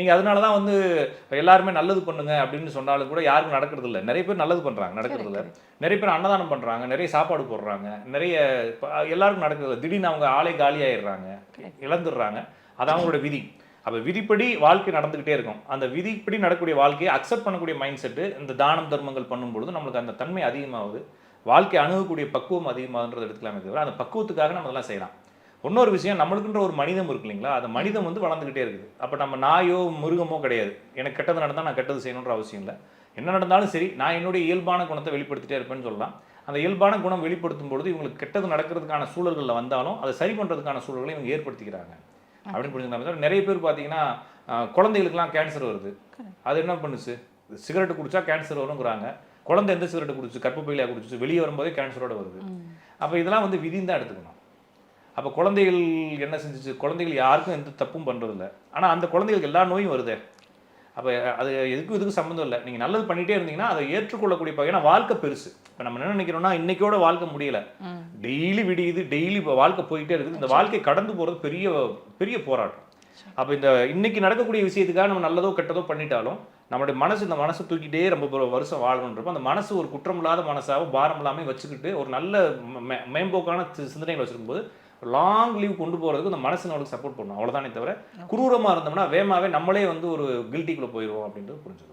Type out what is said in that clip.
நீங்கள் அதனால தான் வந்து எல்லாருமே நல்லது பண்ணுங்க அப்படின்னு சொன்னாலும் கூட யாருக்கும் நடக்கிறது இல்லை நிறைய பேர் நல்லது பண்ணுறாங்க நடக்கிறது இல்லை நிறைய பேர் அன்னதானம் பண்ணுறாங்க நிறைய சாப்பாடு போடுறாங்க நிறைய எல்லாருக்கும் நடக்கிறது இல்ல. திடீர்னு அவங்க ஆளே காலியாயிடுறாங்க இழந்துடுறாங்க. அது அவங்களோட விதி. அப்போ விதிப்படி வாழ்க்கை நடந்துக்கிட்டே இருக்கும். அந்த விதிப்படி நடக்கக்கூடிய வாழ்க்கையை அக்செப்ட் பண்ணக்கூடிய மைண்ட் செட்டு இந்த தானம் தர்மங்கள் பண்ணும்பொழுது நம்மளுக்கு அந்த தன்மை அதிகமாகுது. வாழ்க்கை அணுகக்கூடிய பக்குவம் அதிகமாகுன்றது எடுத்துக்கலாமே தவிர அந்த பக்குவத்துக்காக நம்ம அதெல்லாம் செய்யலாம். இன்னொரு விஷயம் நம்மளுக்குன்ற ஒரு மனிதம் இருக்கு இல்லைங்களா? அந்த மனிதம் வந்து வளர்ந்துக்கிட்டே இருக்குது. அப்போ நம்ம நாயோ மிருகமோ கிடையாது. எனக்கு கெட்டது நடந்தால் நான் கெட்டது செய்யணுன்ற அவசியம் இல்லை. என்ன நடந்தாலும் சரி நான் என்னுடைய இயல்பான குணத்தை வெளிப்படுத்திட்டே இருப்பேன்னு சொல்லலாம். அந்த இயல்பான குணம் வெளிப்படுத்தும் பொழுது இவங்களுக்கு கெட்டது நடக்கிறதுக்கான சூழல்களில் வந்தாலும் அதை சரி பண்ணுறதுக்கான சூழல்களை இவங்க ஏற்படுத்திக்கிறாங்க. அப்படின்னு புரிஞ்சுக்கலாம் நிறைய பேர் பார்த்தீங்கன்னா ஆஹ், குழந்தைகளுக்கெல்லாம் கேன்சர் வருது. அது என்ன பண்ணுச்சு? சிகரெட் குடிச்சா கேன்சர் வருங்கிறாங்க. குழந்தை எந்த சிகரெட் குடிச்சு கற்பப்பையில குடிச்சு வெளியே வரும்போதே கேன்சரோட வருது. அப்போ இதெல்லாம் வந்து விதின்னு தான் எடுத்துக்கணும். அப்போ குழந்தைகள் என்ன செஞ்சுச்சு? குழந்தைகள் யாருக்கும் எந்த தப்பும் பண்ணுறதில்ல ஆனால் அந்த குழந்தைகளுக்கு எல்லா நோயும் வருதே. அப்போ அது எதுக்கும் இதுக்கும் சம்மந்தம் இல்லை. நீங்கள் நல்லது பண்ணிகிட்டே இருந்தீங்கன்னா அதை ஏற்றுக்கொள்ளக்கூடிய ஏன்னா வாழ்க்கை பெருசு. இப்போ நம்ம என்ன நினைக்கிறோம்னா இன்னைக்கோட வாழ்க்கை முடியல. டெய்லி விடியுது டெய்லி இப்போ வாழ்க்கை போயிட்டே இருக்குது. இந்த வாழ்க்கை கடந்து போகிறது பெரிய பெரிய போராட்டம். அப்போ இந்த இன்னைக்கு நடக்கக்கூடிய விஷயத்துக்காக நம்ம நல்லதோ கெட்டதோ பண்ணிட்டாலும் நம்மளுடைய மனசு இந்த மனசை தூக்கிட்டே ரொம்ப வருஷம் வாழணுன்றப்போ அந்த மனசு ஒரு குற்றமில்லாத மனசாகவும் பாரம் இல்லாமல் வச்சுக்கிட்டு ஒரு நல்ல மேம்போக்கான சிந்தனைகள் வச்சிருக்கும்போது லாங் லீவ் கொண்டு போகிறதுக்கு இந்த மனசு நம்மளுக்கு சப்போர்ட் பண்ணும். அவ்வளோதானே தவிர குரூரமாக இருந்தோம்னா வேமாவே நம்மளே வந்து ஒரு கில்ட்டிக்குள்ளே போயிடுவோம் அப்படின்றது புரிஞ்சுது